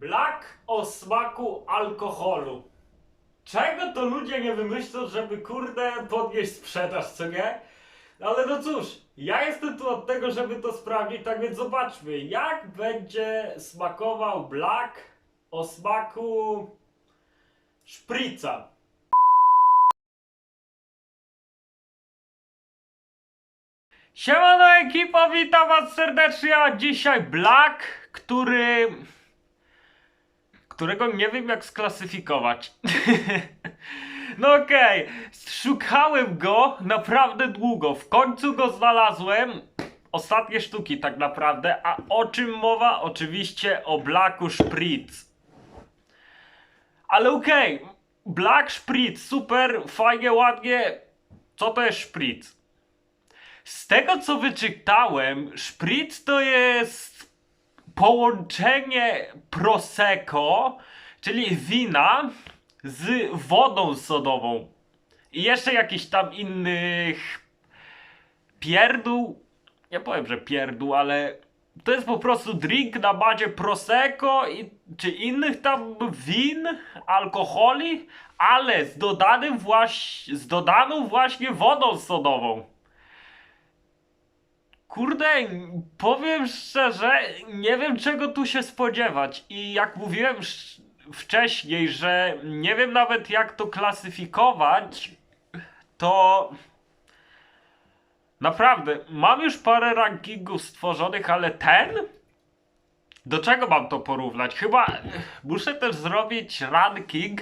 Black o smaku alkoholu. Czego to ludzie nie wymyślą, żeby kurde podnieść sprzedaż, co nie? Ale no cóż, ja jestem tu od tego, żeby to sprawdzić, tak więc zobaczmy, jak będzie smakował Black o smaku szprica. Siemano ekipa, witam was serdecznie, a dzisiaj Black, który... którego nie wiem jak sklasyfikować. no okej, szukałem go naprawdę długo, w końcu go znalazłem. Ostatnie sztuki tak naprawdę, a o czym mowa? Oczywiście o Blacku Spritz. Ale okej, Black Spritz, super, fajnie, ładnie. Co to jest Spritz? Z tego co wyczytałem, szpric to jest połączenie prosecco, czyli wina z wodą sodową i jeszcze jakichś tam innych pierdół. Nie powiem, że pierdół, ale to jest po prostu drink na bazie prosecco i, czy innych tam win, alkoholi, ale z dodanym właśnie, z dodaną właśnie wodą sodową. Kurde, powiem szczerze, nie wiem czego tu się spodziewać. I jak mówiłem wcześniej, że nie wiem nawet jak to klasyfikować, to naprawdę mam już parę rankingów stworzonych, ale ten? Do czego mam to porównać? Chyba muszę też zrobić ranking,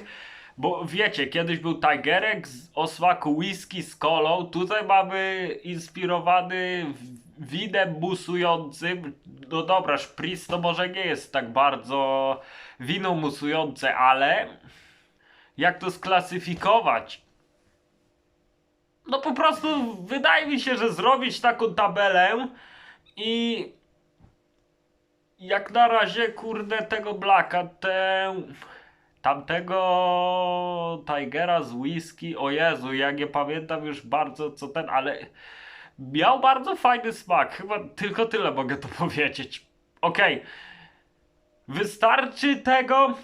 bo wiecie, kiedyś był Tigerek z o smaku whisky z kolą, tutaj mamy inspirowany winem musującym. No dobra, szpris to może nie jest tak bardzo wino musujące, ale jak to sklasyfikować? No po prostu wydaje mi się, że zrobić taką tabelę i jak na razie, kurde, tego Blacka, tę tamtego Tigera z whisky, o Jezu, ja nie pamiętam już bardzo co ten, ale miał bardzo fajny smak, chyba tylko tyle mogę to powiedzieć. Okej, wystarczy tego,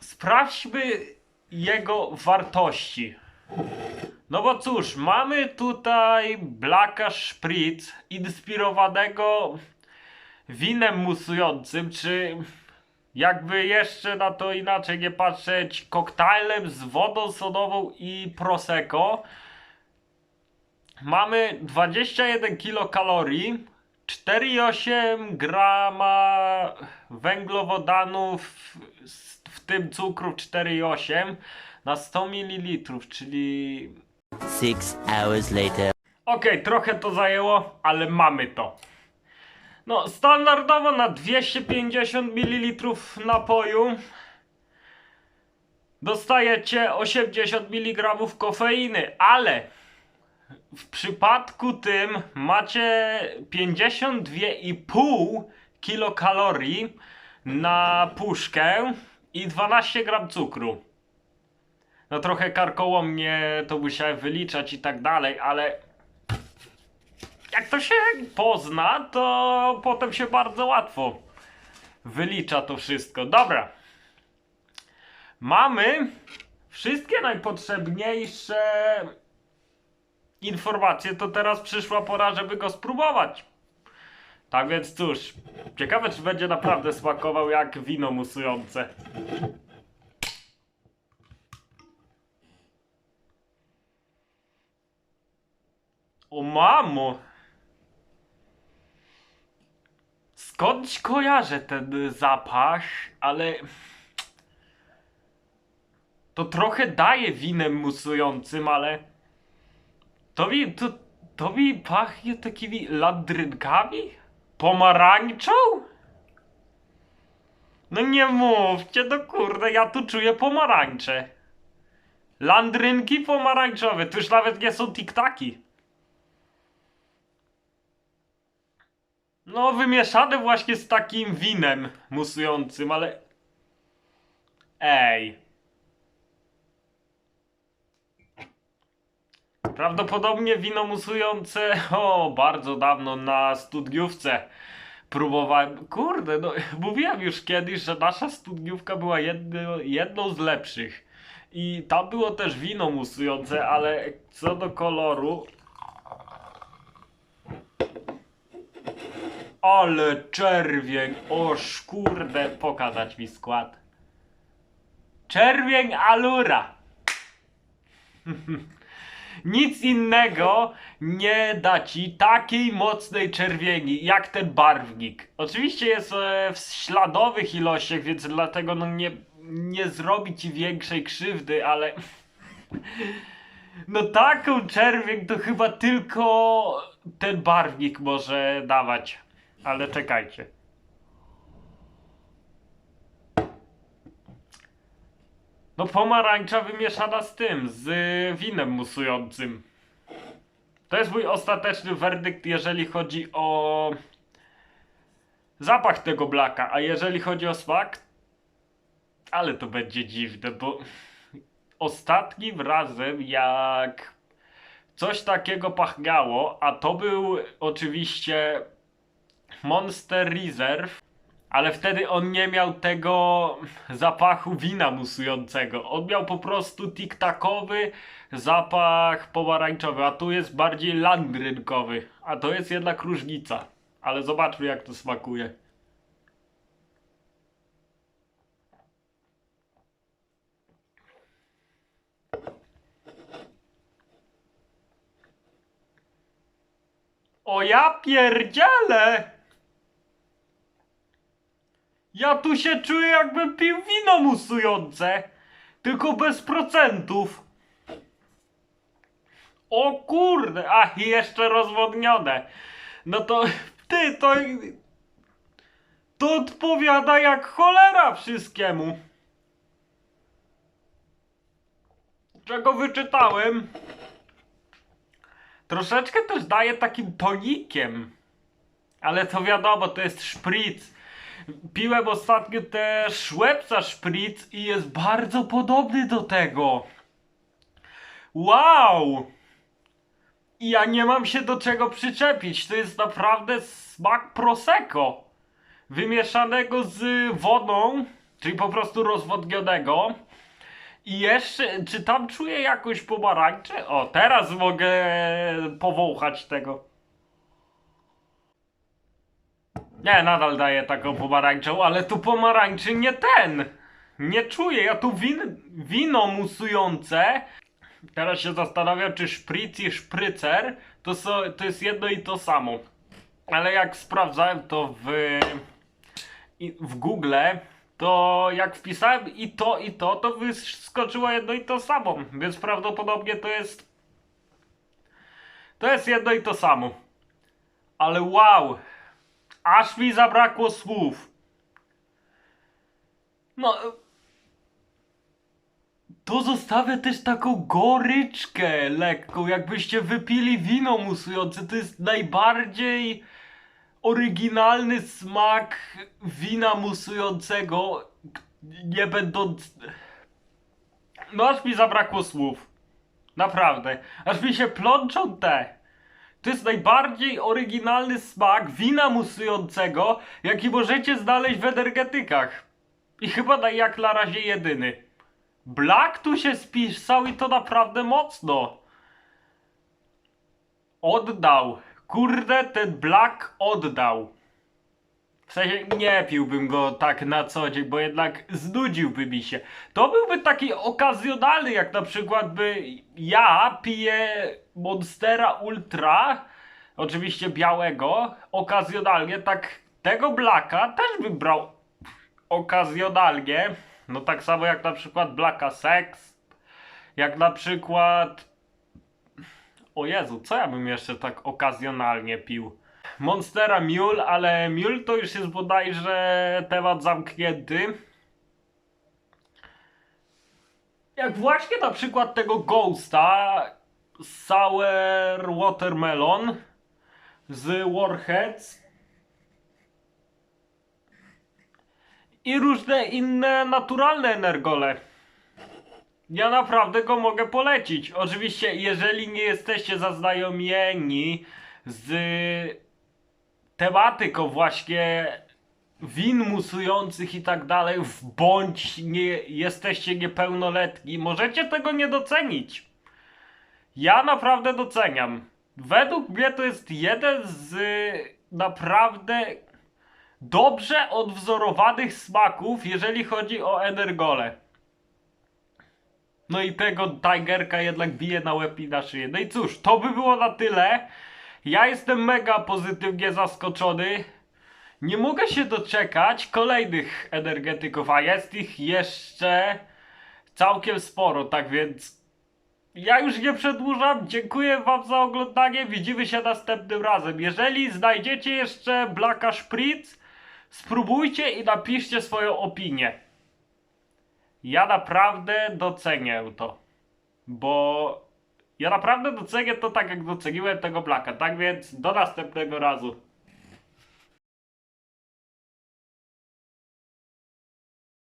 sprawdźmy jego wartości. No bo cóż, mamy tutaj Blacka Spritz inspirowanego winem musującym, czy jakby jeszcze na to inaczej nie patrzeć, koktajlem z wodą sodową i prosecco. Mamy 21 kilokalorii, 4,8 grama węglowodanów, w tym cukru 4,8 na 100 ml, czyli Six hours later. Okej, trochę to zajęło, ale mamy to. No, standardowo na 250 ml napoju dostajecie 80 mg kofeiny, ale w przypadku tym macie 52,5 kilokalorii na puszkę i 12 gram cukru. No trochę karkołomnie to musiałem wyliczać i tak dalej, ale jak to się pozna, to potem się bardzo łatwo wylicza to wszystko. Dobra. Mamy wszystkie najpotrzebniejsze informacje, to teraz przyszła pora, żeby go spróbować. Tak więc cóż, ciekawe czy będzie naprawdę smakował jak wino musujące. O mamo! Skądś kojarzę ten zapach, ale to trochę daje winem musującym, ale to mi, to, to mi pachnie takimi landrynkami? Pomarańczą? No nie mówcie, no kurde, ja tu czuję pomarańcze. Landrynki pomarańczowe, to już nawet nie są tiktaki. No, wymieszane właśnie z takim winem musującym, ale. Ej. Prawdopodobnie wino musujące, o, bardzo dawno na studiówce próbowałem. Kurde, no mówiłem już kiedyś, że nasza studniówka była jedno, jedną z lepszych. I tam było też wino musujące, ale co do koloru. Ale czerwień, oż kurde, pokazać mi skład. Czerwień alura. Nic innego nie da ci takiej mocnej czerwieni jak ten barwnik. Oczywiście jest e, w śladowych ilościach, więc dlatego no nie, nie zrobi ci większej krzywdy, ale no taką czerwień to chyba tylko ten barwnik może dawać. Ale czekajcie. No pomarańcza wymieszana z tym, z winem musującym. To jest mój ostateczny werdykt, jeżeli chodzi o zapach tego blaka, a jeżeli chodzi o smak, ale to będzie dziwne, bo ostatnim razem jak coś takiego pachniało, a to był oczywiście Monster Reserve, ale wtedy on nie miał tego zapachu wina musującego. On miał po prostu tiktakowy zapach pomarańczowy, a tu jest bardziej landrynkowy. A to jest jednak różnica. Ale zobaczmy jak to smakuje. O ja pierdzielę! Ja tu się czuję jakbym pił wino musujące, tylko bez procentów. O kurde, a i jeszcze rozwodnione. No to ty to to odpowiada jak cholera wszystkiemu. Czego wyczytałem? Troszeczkę też daje takim tonikiem. Ale to wiadomo, to jest szpric. Piłem ostatnio też Szwepsa szpric i jest bardzo podobny do tego. Wow! Ja nie mam się do czego przyczepić. To jest naprawdę smak Prosecco. Wymieszanego z wodą, czyli po prostu rozwodnionego. I jeszcze, czy tam czuję jakąś pomarańczę? O, teraz mogę powąchać tego. Nie, nadal daję taką pomarańczą, ale tu pomarańczy nie ten. Nie czuję, ja tu win, wino musujące. Teraz się zastanawiam, czy szpric i szprycer to, so, to jest jedno i to samo. Ale jak sprawdzałem to w, w Google, to jak wpisałem i to, i to, to wyskoczyło jedno i to samo. Więc prawdopodobnie to jest. To jest jedno i to samo. Ale wow! Aż mi zabrakło słów. No. To zostawia też taką goryczkę lekką, jakbyście wypili wino musujące. To jest najbardziej oryginalny smak wina musującego, nie będąc... No aż mi zabrakło słów. Naprawdę. Aż mi się plączą te. To jest najbardziej oryginalny smak wina musującego, jaki możecie znaleźć w energetykach. I chyba jak na razie jedyny. Black tu się spisał i to naprawdę mocno. Oddał. Kurde, ten Black oddał. W sensie nie piłbym go tak na co dzień, bo jednak znudziłby mi się. To byłby taki okazjonalny, jak na przykład by ja piję Monstera Ultra, oczywiście białego, okazjonalnie, tak tego Blacka też bym brał okazjonalnie. No tak samo jak na przykład Blacka Sex, jak na przykład... O Jezu, co ja bym jeszcze tak okazjonalnie pił? Monstera Mule, ale Mule to już jest bodajże temat zamknięty. Jak właśnie na przykład tego Ghosta Sour Watermelon z Warheads i różne inne naturalne energole. Ja naprawdę go mogę polecić. Oczywiście, jeżeli nie jesteście zaznajomieni z tematyką właśnie win musujących i tak dalej, bądź nie jesteście niepełnoletni, możecie tego nie docenić. Ja naprawdę doceniam. Według mnie to jest jeden z y, naprawdę dobrze odwzorowanych smaków, jeżeli chodzi o energole. No i tego Tigerka jednak bije na łeb i na szyję. No i cóż, to by było na tyle. Ja jestem mega pozytywnie zaskoczony. Nie mogę się doczekać kolejnych energetyków, a jest ich jeszcze całkiem sporo, tak więc ja już nie przedłużam. Dziękuję Wam za oglądanie. Widzimy się następnym razem. Jeżeli znajdziecie jeszcze Blacka Spritz, spróbujcie i napiszcie swoją opinię. Ja naprawdę docenię to. Bo ja naprawdę docenię to tak, jak doceniłem tego Blacka. Tak więc do następnego razu.